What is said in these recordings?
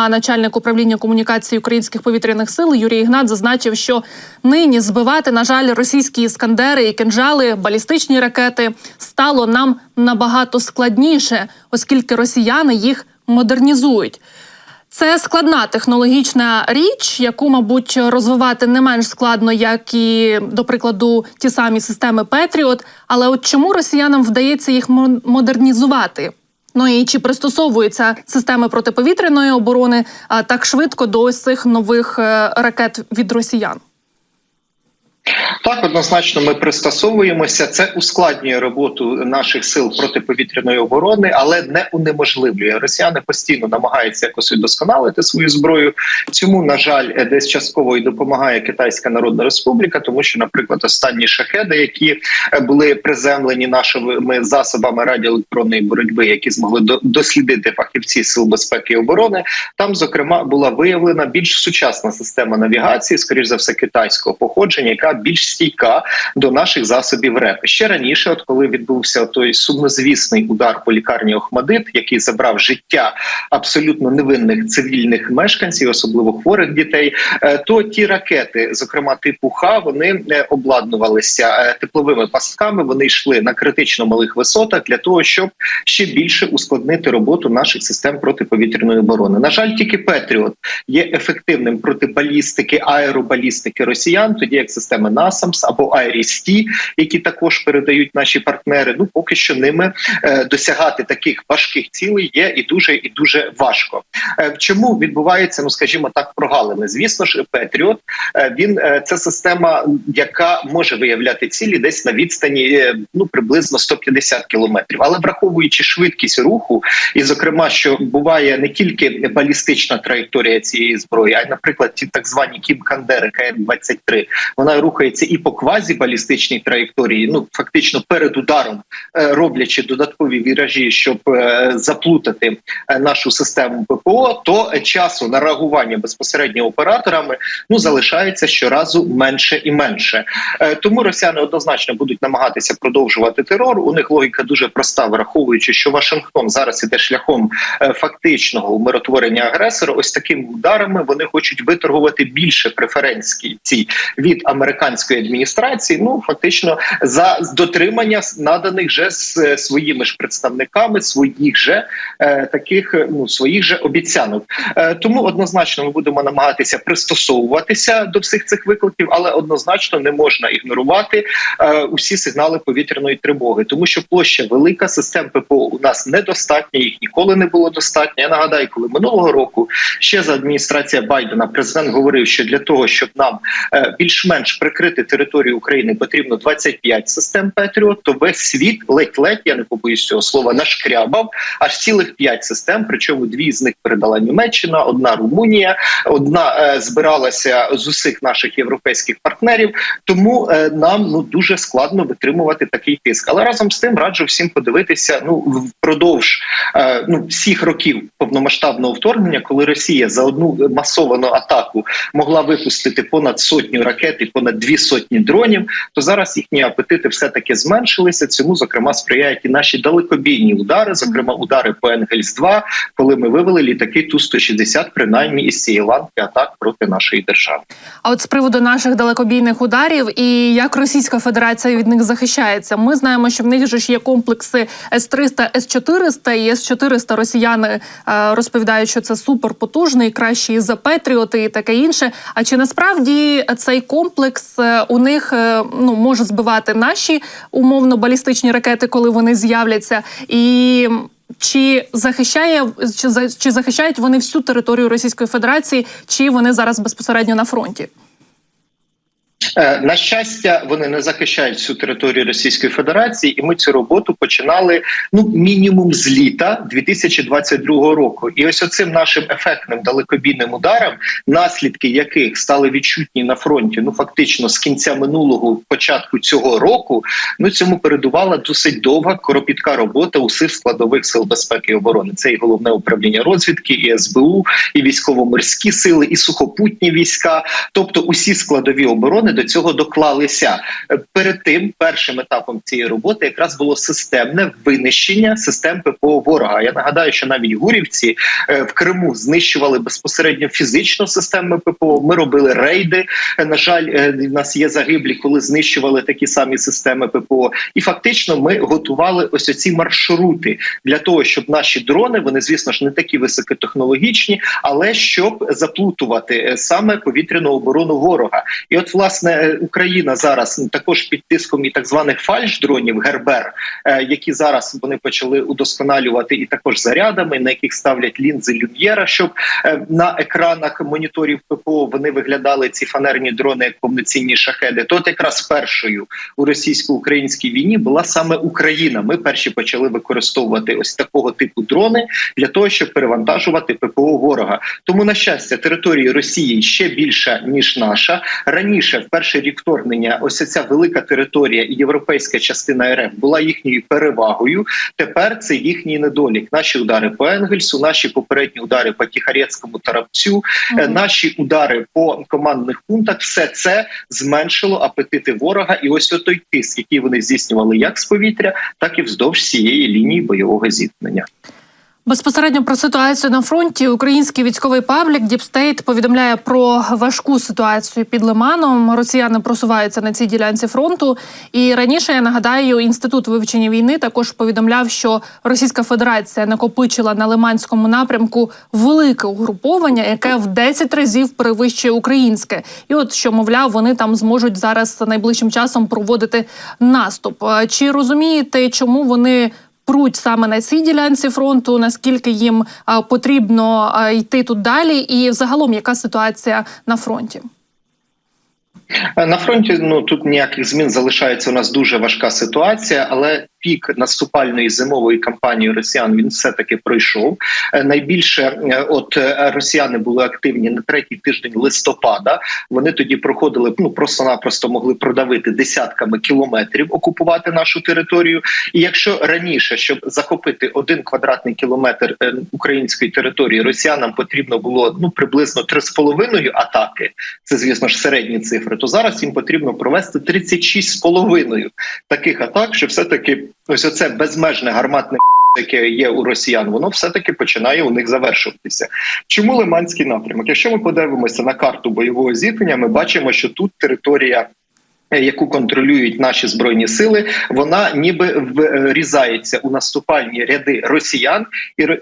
Начальник управління комунікації українських повітряних сил Юрій Ігнат зазначив, що нині збивати, на жаль, російські іскандери і кинжали, балістичні ракети стало нам набагато складніше, оскільки росіяни їх модернізують. Це складна технологічна річ, яку, мабуть, розвивати не менш складно, як і, до прикладу, ті самі системи Петріот. Але от чому росіянам вдається їх мо- модернізувати? Ну і чи пристосовуються системи протиповітряної оборони так швидко до цих нових е, ракет від росіян? Так, однозначно, ми пристосовуємося. Це ускладнює роботу наших сил протиповітряної оборони, але не унеможливлює. Росіяни постійно намагаються якось удосконалити свою зброю. Цьому на жаль, десь частково і допомагає Китайська Народна Республіка, тому що, наприклад, останні шахеди, які були приземлені нашими засобами радіоелектронної боротьби, які змогли до- дослідити фахівці сил безпеки і оборони. Там, зокрема, була виявлена більш сучасна система навігації, скоріш за все, китайського походження, яка більш стійка до наших засобів РЕП. Ще раніше, от коли відбувся той сумнозвісний удар по лікарні Охмадит, який забрав життя абсолютно невинних цивільних мешканців, особливо хворих дітей, е, то ті ракети, зокрема типу Х, вони е, обладнувалися е, тепловими пастками. Вони йшли на критично малих висотах для того, щоб ще більше ускладнити роботу наших систем протиповітряної оборони. На жаль, тільки Петріот є ефективним проти балістики, аеробалістики росіян, тоді як системи НАСАМС або Айрісті, які також передають наші партнери. Ну поки що ними е, досягати таких важких цілей є і дуже і дуже важко. Е, чому відбувається, ну скажімо так, прогалини? Звісно ж, Петріот е, він це система, яка може виявляти цілі десь на відстані ну приблизно 150 кілометрів, але враховуючи швидкість руху, і зокрема, що буває не тільки балістична траєкторія цієї зброї, а й, наприклад, ті так звані Кім-Кандери КН-23, вона рухається і по квазібалістичній траєкторії, ну фактично перед ударом, е, роблячи додаткові віражі, щоб е, заплутати е, нашу систему ППО, то часу на реагування безпосередньо операторами ну залишається щоразу менше і менше. Тому росіяни однозначно будуть намагатися продовжувати терор. У них логіка дуже проста, враховуючи, що Вашингтон зараз іде шляхом фактичного умиротворення агресора. Ось такими ударами вони хочуть виторгувати більше преференцій ці від американської адміністрації. Ну фактично за дотримання наданих же з е, своїми ж представниками своїх же е, таких е, ну своїх же обіцянок. Е, тому однозначно ми будемо намагатися пристосовуватися до всіх цих викликів, але однозначно не можна ігнорувати е, усі сигнали повітряної тривоги, тому що площа велика, систем ППО у нас недостатньо, їх ніколи не було достатньо. Я нагадаю, коли минулого року ще за адміністрація Байдена президент говорив, що для того, щоб нам е, більш-менш прикрити територію України, потрібно 25 систем Петріот, то весь світ ледь-ледь, я не побоюсь цього слова, нашкрябав аж цілих 5 систем. Причому дві з них передала Німеччина, одна Румунія, одна е, збиралася з усіх наших європейських партнерів. Тому е, нам ну дуже складно витримувати такий тиск. Але разом з тим раджу всім подивитися ну впродовж е, ну всіх років повномасштабного вторгнення, коли Росія за одну масовану атаку могла випустити понад сотню ракет і понад дві сотні дронів, то зараз їхні апетити все таки зменшилися. Цьому зокрема сприяють і наші далекобійні удари, зокрема удари по Енгельс 2 коли ми вивели літаки ту 160 принаймні із цієї ланки атак проти нашої держави. А от з приводу наших далекобійних ударів і як Російська Федерація від них захищається, ми знаємо, що в них же ж є комплекси С-300, С-400 і С-400 росіяни е, розповідають, що це суперпотужний, кращий за Петріоти і таке інше. А чи насправді цей комплекс е, у них е, ну може збивати наші умовно балістичні ракети, коли вони з'являться і. Чи захищає чи, чи захищають вони всю територію Російської Федерації, чи вони зараз безпосередньо на фронті? Е, На щастя, вони не захищають всю територію Російської Федерації, і ми цю роботу починали ну мінімум з літа 2022 року. І ось оцим нашим ефектним далекобійним ударом, наслідки яких стали відчутні на фронті, ну фактично з кінця минулого початку цього року. Ну цьому передувала досить довга коропітка робота усіх складових сил безпеки і оборони. Це і головне управління розвідки, і СБУ, і військово-морські сили, і сухопутні війська, тобто усі складові оборони до цього доклалися. Е, Перед тим першим етапом цієї роботи якраз було системне винищення систем ППО ворога. Я нагадаю, що навіть гурівці е, в Криму знищували безпосередньо фізично системи ППО. Ми робили рейди. Е, На жаль, в нас є загиблі, коли знищували такі самі системи ППО. І фактично ми готували ось оці маршрути для того, щоб наші дрони вони, звісно ж, не такі високотехнологічні, але щоб заплутувати саме повітряну оборону ворога. І от власне е, Україна зараз ну, також під тиском і так званих фальш-дронів Гербер, е, які зараз вони почали удосконалювати і також зарядами, на яких ставлять лінзи люм'єра, щоб е, на екранах моніторів ППО вони виглядали ці фанерні дрони як повноцінні шахеди. То от якраз першою у російсько-українській війні була саме Україна. Ми перші почали використовувати ось такого типу дрони для того, щоб перевантажувати ППО ворога. Тому на щастя, території Росії ще більша ніж наша. Раніше, в перший рік вторгнення, ось ця велика територія і європейська частина РФ була їхньою перевагою. Тепер це їхній недолік. Наші удари по Енгельсу, наші попередні удари по Тіхарецькому Тарапцю, е, наші удари по командних пунктах, все це зменшило апетити ворога. І ось той тиск, який вони здійснювали як з повітря, так і вздовж цієї лінії бойового зіткнення. Безпосередньо про ситуацію на фронті український військовий паблік Діпстейт повідомляє про важку ситуацію під Лиманом. Росіяни просуваються на цій ділянці фронту. І раніше я нагадаю, інститут вивчення війни також повідомляв, що Російська Федерація накопичила на Лиманському напрямку велике угруповання, яке в 10 разів перевищує українське. І от що мовляв, вони там зможуть зараз найближчим часом проводити наступ. Е, Чи розумієте, чому вони? Пруть саме на цій ділянці фронту, наскільки їм потрібно йти тут далі, і загалом яка ситуація на фронті? На фронті ну тут ніяких змін залишається. У нас дуже важка ситуація, але пік наступальної зимової кампанії росіян він все таки пройшов. Е, Найбільше е, от е, росіяни були активні на третій тиждень листопада. Вони тоді проходили ну просто-напросто могли продавити десятками кілометрів, окупувати нашу територію. І якщо раніше, щоб захопити один квадратний кілометр української території, росіянам потрібно було ну приблизно 3,5 атаки. Це звісно ж середні цифри. То зараз їм потрібно провести 36,5 таких атак, що все таки ось оце безмежне гарматне. Яке є у росіян, воно все таки починає у них завершуватися. Чому Лиманський напрямок? Якщо ми подивимося на карту бойового зіткнення, ми бачимо, що тут територія. Е, Яку контролюють наші збройні сили, вона ніби врізається у наступальні ряди росіян,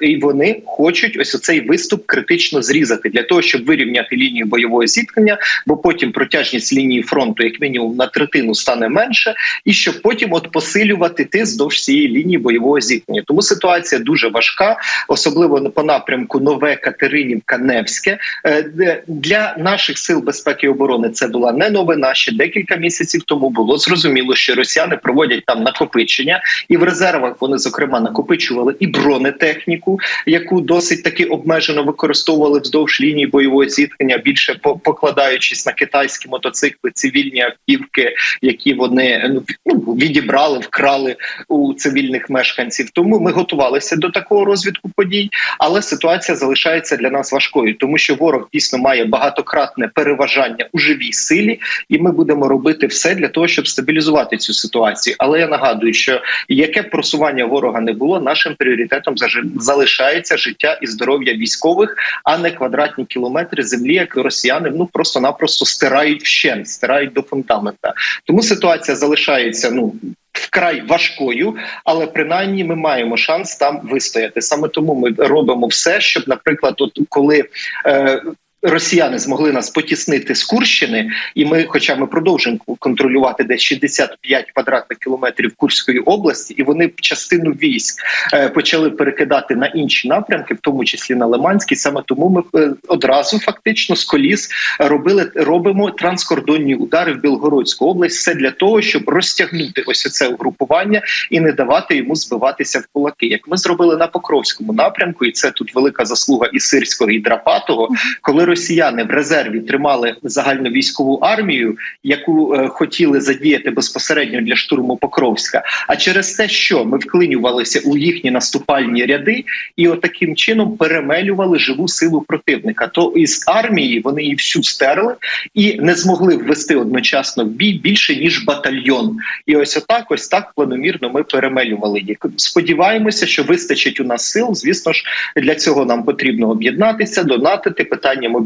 і вони хочуть ось оцей виступ критично зрізати для того, щоб вирівняти лінію бойового зіткнення, бо потім протяжність лінії фронту, як мінімум, на третину стане менше, і щоб потім от посилювати тиск довж цієї лінії бойового зіткнення. Тому ситуація дуже важка, особливо по напрямку Нове Катеринівка, Невське. Е, Для наших сил безпеки і оборони це була не новина. Ще декілька місяців тому було зрозуміло, що росіяни проводять там накопичення, і в резервах вони зокрема накопичували і бронетехніку, яку досить таки обмежено використовували вздовж лінії бойового зіткнення, більше покладаючись на китайські мотоцикли, цивільні автівки, які вони ну, ну, відібрали, вкрали у цивільних мешканців. Тому ми готувалися до такого розвитку подій, але ситуація залишається для нас важкою, тому що ворог дійсно має багатократне переважання у живій силі, і ми будемо робити все для того, щоб стабілізувати цю ситуацію. Але я нагадую, що яке б просування ворога не було, нашим пріоритетом залишається життя і здоров'я військових, а не квадратні кілометри землі, як росіяни ну просто-напросто стирають вщент, стирають до фундамента. Тому ситуація залишається ну. Вкрай важкою, але принаймні ми маємо шанс там вистояти. Саме тому ми робимо все, щоб, наприклад, от коли е, росіяни змогли нас потіснити з Курщини, і ми, хоча ми продовжуємо контролювати десь 65 квадратних кілометрів Курської області, і вони частину військ е, почали перекидати на інші напрямки, в тому числі на Лиманський. Саме тому ми е, одразу фактично з коліс робили робимо транскордонні удари в Білгородську область. Все для того, щоб розтягнути ось це угрупування і не давати йому збиватися в кулаки. Як ми зробили на Покровському напрямку, і це тут велика заслуга і Сирського і Драпатого, коли росіяни в резерві тримали загальну військову армію, яку е, хотіли задіяти безпосередньо для штурму Покровська. А через те, що ми вклинювалися у їхні наступальні ряди, і отаким чином перемелювали живу силу противника. То із армії вони її всю стерли і не змогли ввести одночасно в бій більше ніж батальйон. І ось отак, ось так планомірно ми перемелювали їх. Сподіваємося, що вистачить у нас сил. Звісно ж, для цього нам потрібно об'єднатися, донатити питання мобілізації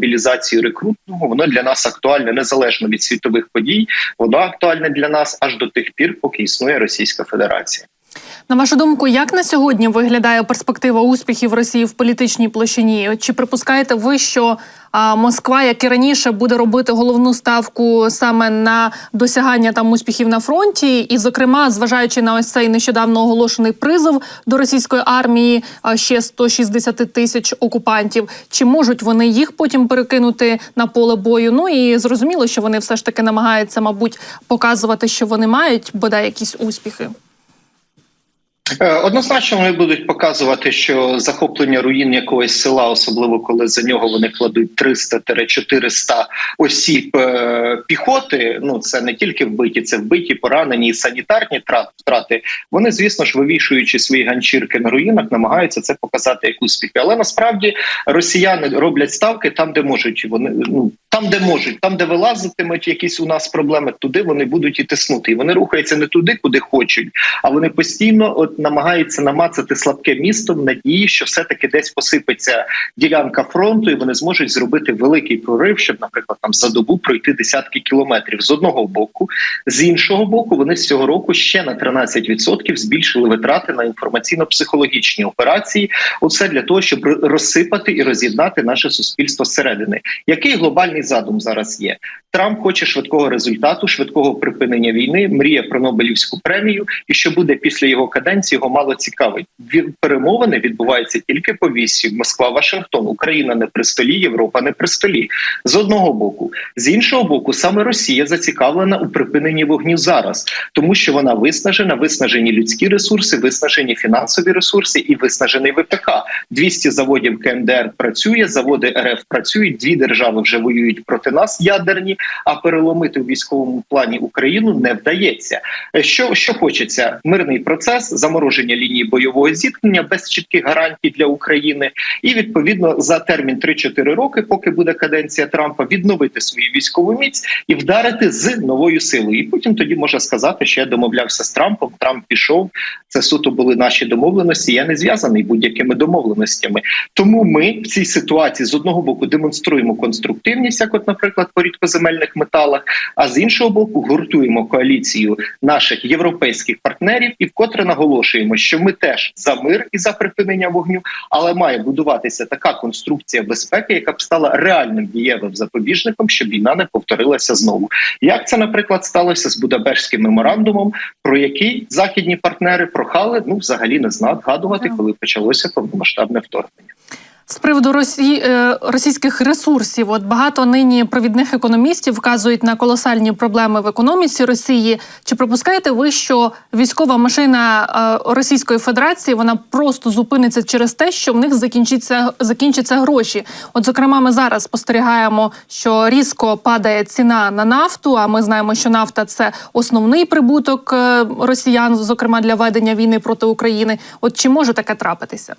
рекрутного. Воно для нас актуальне незалежно від світових подій. Воно актуальне для нас аж до тих пір, поки існує Російська Федерація. На вашу думку, як на сьогодні виглядає перспектива успіхів Росії в політичній площині? Чи припускаєте ви, що Москва, як і раніше, буде робити головну ставку саме на досягання там успіхів на фронті? І, зокрема, зважаючи на ось цей нещодавно оголошений призов до російської армії, а ще 160 тисяч окупантів, чи можуть вони їх потім перекинути на поле бою? Ну і зрозуміло, що вони все ж таки намагаються, мабуть, показувати, що вони мають бодай якісь успіхи. Е, Однозначно вони будуть показувати, що захоплення руїн якогось села, особливо коли за нього вони кладуть 300-400 осіб е, піхоти. Ну це не тільки вбиті, це вбиті, поранені і санітарні втрати. Вони, звісно ж, вивішуючи свої ганчірки на руїнах, намагаються це показати як успіхи. Але насправді росіяни роблять ставки там, де можуть. Вони ну там, де можуть, там, де вилазитимуть якісь у нас проблеми, туди вони будуть і тиснути. І вони рухаються не туди, куди хочуть, а вони постійно от намагаються намацати слабке місто в надії, що все таки десь посипеться ділянка фронту, і вони зможуть зробити великий прорив, щоб, наприклад, там за добу пройти десятки кілометрів з одного боку, з іншого боку, вони з цього року ще на 13% збільшили витрати на інформаційно-психологічні операції. Усе для того, щоб розсипати і роз'єднати наше суспільство зсередини. Який глобальний задум зараз є? Трамп хоче швидкого результату, швидкого припинення війни, мріє про Нобелівську премію, і що буде після його каденції, його мало цікавить. перемовини відбуваються тільки по вісі Москва, Вашингтон, Україна не при столі, Європа не при столі. З одного боку, з іншого боку, саме Росія зацікавлена у припиненні вогню зараз, тому що вона виснажена, виснажені людські ресурси, виснажені фінансові ресурси і виснажений ВПК. 200 заводів КНДР працює, заводи РФ працюють. Дві держави вже воюють проти нас, ядерні. А переломити в військовому плані Україну не вдається. Що що хочеться? Мирний процес, замороження лінії бойового зіткнення без чітких гарантій для України, і відповідно за термін 3-4 роки, поки буде каденція Трампа, відновити свою військову міць і вдарити з новою силою. І потім тоді можна сказати, що я домовлявся з Трампом. Трамп пішов. Це суто були наші домовленості. Я не зв'язаний будь-якими домовленостями. Тому ми в цій ситуації з одного боку демонструємо конструктивність, як, от, наприклад, по рідкоземельних металах, а з іншого боку, гуртуємо коаліцію наших європейських партнерів і вкотре наголошуємо, що ми теж за мир і за припинення вогню, але має будуватися така конструкція безпеки, яка б стала реальним дієвим запобіжником, щоб війна не повторилася знову. Як це, наприклад, сталося з Будапештським меморандумом, про який західні партнери прохали ну взагалі не згадувати, коли почалося повномасштабне вторгнення. З приводу Росії е, російських ресурсів, от багато нині провідних економістів вказують на колосальні проблеми в економіці Росії. Чи пропускаєте ви, що військова машина е, Російської Федерації вона просто зупиниться через те, що в них закінчиться закінчаться гроші? От, зокрема, ми зараз спостерігаємо, що різко падає ціна на нафту. А ми знаємо, що нафта це основний прибуток е, росіян, зокрема для ведення війни проти України. От чи може таке трапитися?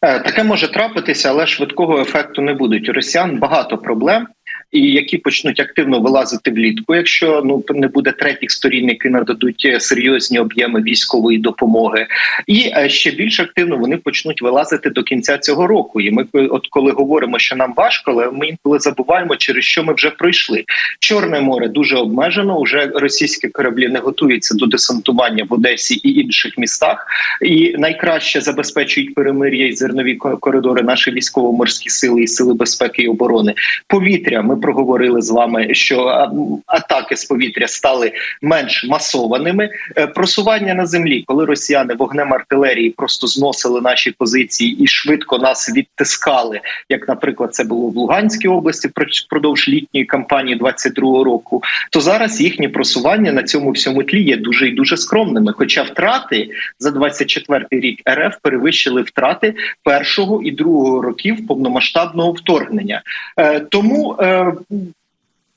Таке може трапитися, але швидкого ефекту не будуть. У росіян багато проблем і які почнуть активно вилазити влітку, якщо ну не буде третіх сторін, які нададуть е, серйозні об'єми військової допомоги, і е, ще більш активно вони почнуть вилазити до кінця цього року. І ми, е, от коли говоримо, що нам важко, але ми інколи забуваємо, через що ми вже пройшли. Чорне море дуже обмежено. Уже російські кораблі не готуються до десантування в Одесі і інших містах, і найкраще забезпечують перемир'я і зернові коридори наші військово-морські сили і сили безпеки і оборони. Повітря ми проговорили з вами, що атаки з повітря стали менш масованими. Е, Просування на землі, коли росіяни вогнем артилерії просто зносили наші позиції і швидко нас відтискали, як, наприклад, це було в Луганській області впродовж літньої кампанії 22-го року, то зараз їхні просування на цьому всьому тлі є дуже і дуже скромними. Хоча втрати за 24-й рік РФ перевищили втрати першого і другого років повномасштабного вторгнення. Е, тому е,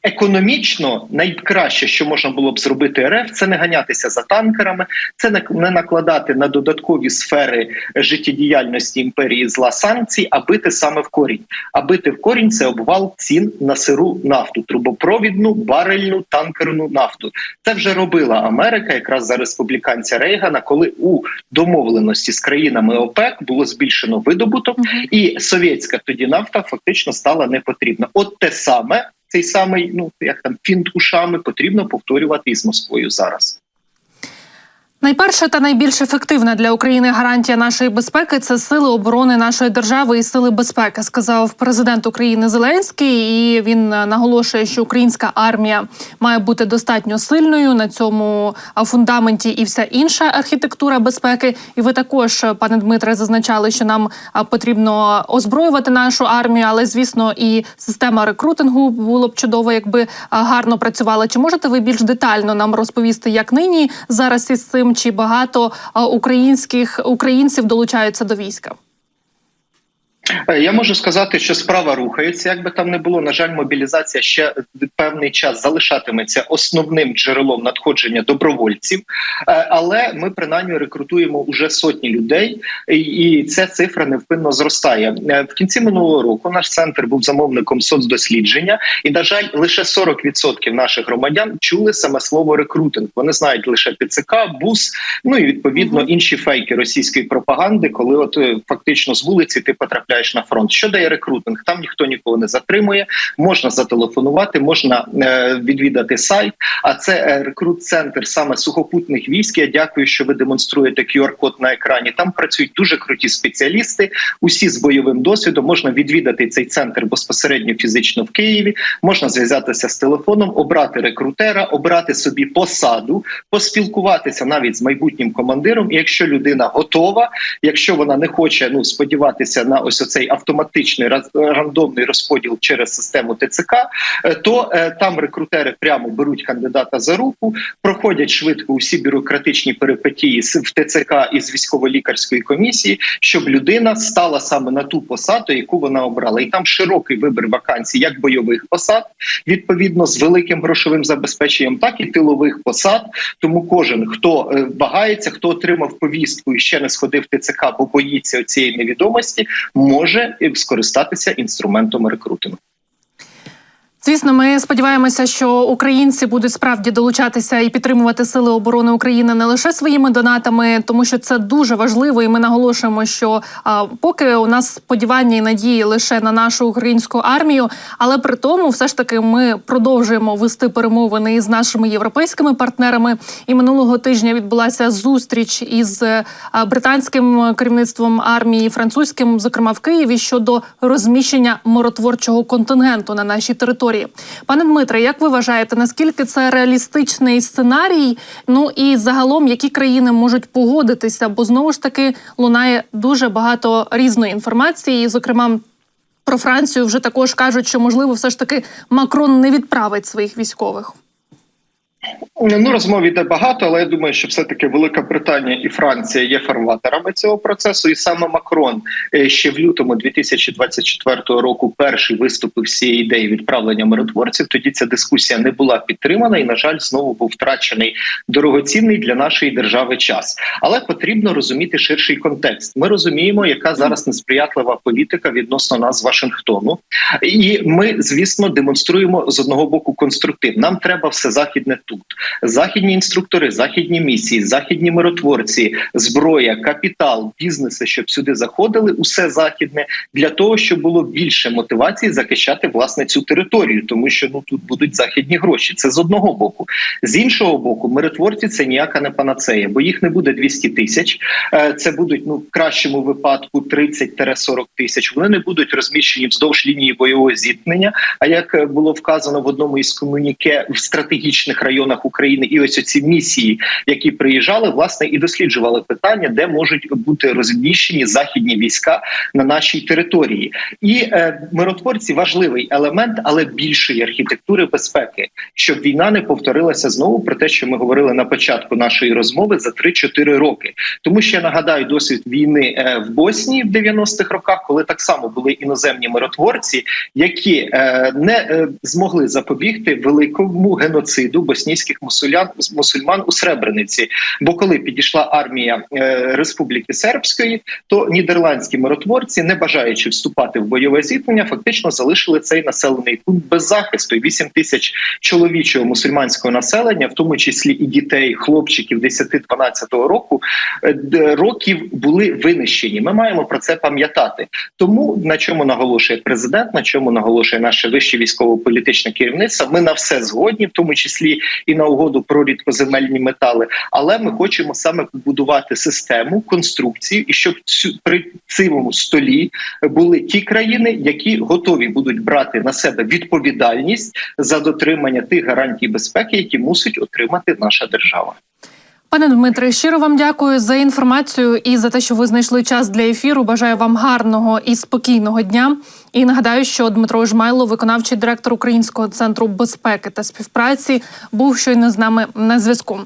Економічно найкраще, що можна було б зробити РФ, це не ганятися за танкерами, це не, накладати на додаткові сфери життєдіяльності імперії зла санкцій, а бити саме в корінь. А бити в корінь це обвал цін на сиру нафту, трубопровідну, барельну, танкерну нафту. Це вже робила Америка, якраз за республіканця Рейгана, коли у домовленості з країнами ОПЕК було збільшено видобуток, і совєтська тоді нафта фактично стала непотрібна. От те саме. Цей самий, ну як там фінт ушами потрібно повторювати із Москвою зараз. Найперша та найбільш ефективна для України гарантія нашої безпеки це сили оборони нашої держави і сили безпеки, сказав президент України Зеленський. І він наголошує, що українська армія має бути достатньо сильною на цьому фундаменті і вся інша архітектура безпеки. І ви також, пане Дмитре, зазначали, що нам потрібно озброювати нашу армію, але звісно, і система рекрутингу було б чудово, якби гарно працювала. Чи можете ви більш детально нам розповісти, як нині зараз із цим? Чи багато українських українців долучаються до війська? Е, Я можу сказати, що справа рухається. Як би там не було, на жаль, мобілізація ще певний час залишатиметься основним джерелом надходження добровольців, Е, але ми принаймні рекрутуємо уже сотні людей, і- ця цифра невпинно зростає. Е, В кінці минулого року наш центр був замовником соцдослідження, і на жаль, лише 40% наших громадян чули саме слово рекрутинг. Вони знають лише ТЦК, бус, ну і відповідно інші фейки російської пропаганди, коли от фактично з вулиці ти потрапляєш на фронт. Що дає рекрутинг? Там ніхто нікого не затримує. Можна зателефонувати, можна е, відвідати сайт. А це е, рекрут-центр саме сухопутних військ. Я дякую, що ви демонструєте QR-код на екрані. Там працюють дуже круті спеціалісти, усі з бойовим досвідом. Можна відвідати цей центр безпосередньо фізично в Києві. Можна зв'язатися з телефоном, обрати рекрутера, обрати собі посаду, поспілкуватися навіть з майбутнім командиром. І якщо людина готова, якщо вона не хоче ну сподіватися на ось оцей автоматичний раз- рандомний розподіл через систему ТЦК, е, то е, там рекрутери прямо беруть кандидата за руку, проходять швидко усі бюрократичні перипетії в ТЦК із військово-лікарської комісії, щоб людина стала саме на ту посаду, яку вона обрала, і там широкий вибір вакансій, як бойових посад, відповідно з великим грошовим забезпеченням, так і тилових посад. Тому кожен, хто е, вагається, хто отримав повістку і ще не сходив в ТЦК, бо боїться цієї невідомості, може е, скористатися інструментом рекрутингу. Звісно, ми сподіваємося, що українці будуть справді долучатися і підтримувати сили оборони України не лише своїми донатами, тому що це дуже важливо, і ми наголошуємо, що а, поки у нас сподівання і надії лише на нашу українську армію, але при тому, все ж таки, ми продовжуємо вести перемовини із нашими європейськими партнерами. І минулого тижня відбулася зустріч із е, британським керівництвом армії, французьким, зокрема в Києві, щодо розміщення миротворчого контингенту на нашій території. Пане Дмитре, як ви вважаєте, наскільки це реалістичний сценарій? Ну і загалом, які країни можуть погодитися? Бо знову ж таки лунає дуже багато різної інформації, і, зокрема. Про Францію вже також кажуть, що можливо, все ж таки Макрон не відправить своїх військових. Ну розмов іде багато, але я думаю, що все таки Велика Британія і Франція є фарватерами цього процесу. І саме Макрон е, ще в лютому 2024 року перший виступив з цієї ідеї відправлення миротворців. Тоді ця дискусія не була підтримана, і на жаль, знову був втрачений дорогоцінний для нашої держави час. Але потрібно розуміти ширший контекст. Ми розуміємо, яка зараз несприятлива політика відносно нас з Вашингтону, і ми, звісно, демонструємо з одного боку конструктив. Нам треба все західне тут. Західні інструктори, західні місії, західні миротворці, зброя, капітал, бізнеси, щоб сюди заходили, усе західне для того, щоб було більше мотивації захищати власне цю територію, тому що ну тут будуть західні гроші. Це з одного боку. З іншого боку, миротворці це ніяка не панацея, бо їх не буде 200 тисяч. Е, Це будуть ну в кращому випадку 30-40 тисяч. Вони не будуть розміщені вздовж лінії бойового зіткнення. А як е, було вказано в одному із комуніке в стратегічних районах України, і ось оці місії, які приїжджали, власне, і досліджували питання, де можуть бути розміщені західні війська на нашій території. І е, миротворці важливий елемент, але більшої архітектури безпеки, щоб війна не повторилася знову про те, що ми говорили на початку нашої розмови за 3-4 роки. Тому що я нагадаю досвід війни е, в Боснії в 90-х роках, коли так само були іноземні миротворці, які е, не е, змогли запобігти великому геноциду боснійських мусулян мусульман у Сребрениці. Бо коли підійшла армія е, Республіки Сербської, то нідерландські миротворці, не бажаючи вступати в бойове зіткнення, фактично залишили цей населений пункт без захисту. І 8 тисяч чоловічого мусульманського населення, в тому числі і дітей, хлопчиків 10-12 року, е, років були винищені. Ми маємо про це пам'ятати. Тому на чому наголошує президент, на чому наголошує наше вище військово-політичне керівництво. Ми на все згодні, в тому числі і на угоду про рідкоземельні метали. Але ми хочемо саме побудувати систему конструкції, і щоб цю при цьому столі були ті країни, які готові будуть брати на себе відповідальність за дотримання тих гарантій безпеки, які мусить отримати наша держава. Пане Дмитре, щиро вам дякую за інформацію і за те, що ви знайшли час для ефіру. Бажаю вам гарного і спокійного дня. І нагадаю, що Дмитро Жмайло, виконавчий директор Українського центру безпеки та співпраці, був щойно з нами на зв'язку.